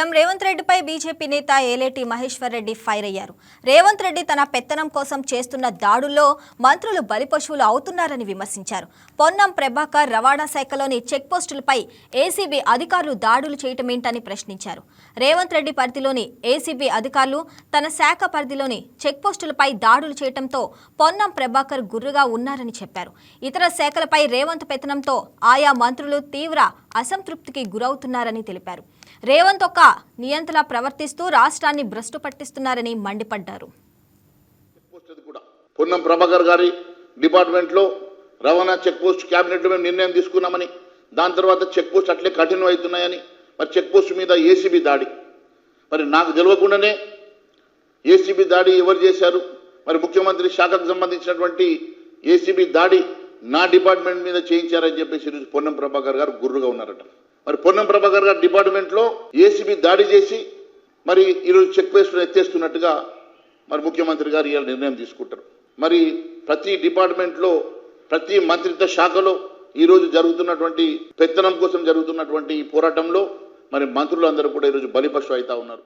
CM Revanth రెడ్డిపై BJP నేత Eleti Maheshwar Reddy fire అయ్యారు. రేవంత్ రెడ్డి తన పెత్తనం కోసం చేస్తున్న దాడుల్లో మంత్రులు బలిపశువులు అవుతున్నారని విమర్శించారు. పొన్నం ప్రభాకర్ రవాణా శాఖలోని చెక్పోస్టులపై ఏసీబీ అధికారులు దాడులు చేయటమేంటని ప్రశ్నించారు. రేవంత్ రెడ్డి పరిధిలోని ఏసీబీ అధికారులు తన శాఖ పరిధిలోని చెక్పోస్టులపై దాడులు చేయటంతో పొన్నం ప్రభాకర్ గుర్రుగా ఉన్నారని చెప్పారు. ఇతర శాఖలపై రేవంత్ పెత్తనంతో ఆయా మంత్రులు తీవ్ర అసంతృప్తికి గురవుతున్నారని తెలిపారు. రేవంత్ ఒక నియంతలా ప్రవర్తిస్తూ రాష్ట్రాన్ని భ్రష్టు పట్టిస్తున్నారని మండిపడ్డారు. కూడా. పొన్నం ప్రభాకర్ గారి డిపార్ట్మెంట్లో రవాణా చెక్ పోస్ట్ క్యాబినెట్ మేము నిర్ణయం తీసుకున్నామని దాని తర్వాత చెక్ పోస్ట్ అట్లే కఠినం అవుతున్నాయని మరి చెక్ పోస్ట్ మీద ఏసీబీ దాడి. మరి నాకు తెలియకుండానే ఏసీబీ దాడి ఎవరు చేశారు? మరి ముఖ్యమంత్రి శాఖకు సంబంధించినటువంటి ఏసీబీ దాడి నా డిపార్ట్మెంట్ మీద చేయించారని చెప్పేసి రోజు పొన్నం ప్రభాకర్ గారు గుర్రుగా ఉన్నారట. మరి పొన్నం ప్రభాకర్ గారు డిపార్ట్మెంట్లో ఏసీబీ దాడి చేసి మరి ఈరోజు చెక్ పోస్ట్ ఎత్తేస్తున్నట్టుగా మరి ముఖ్యమంత్రి గారు ఇలా నిర్ణయం తీసుకుంటారు. మరి ప్రతి డిపార్ట్మెంట్లో ప్రతి మంత్రిత్వ శాఖలో ఈరోజు జరుగుతున్నటువంటి పెత్తనం కోసం జరుగుతున్నటువంటి ఈ పోరాటంలో మరి మంత్రులందరూ కూడా ఈరోజు బలిపశు అవుతా ఉన్నారు.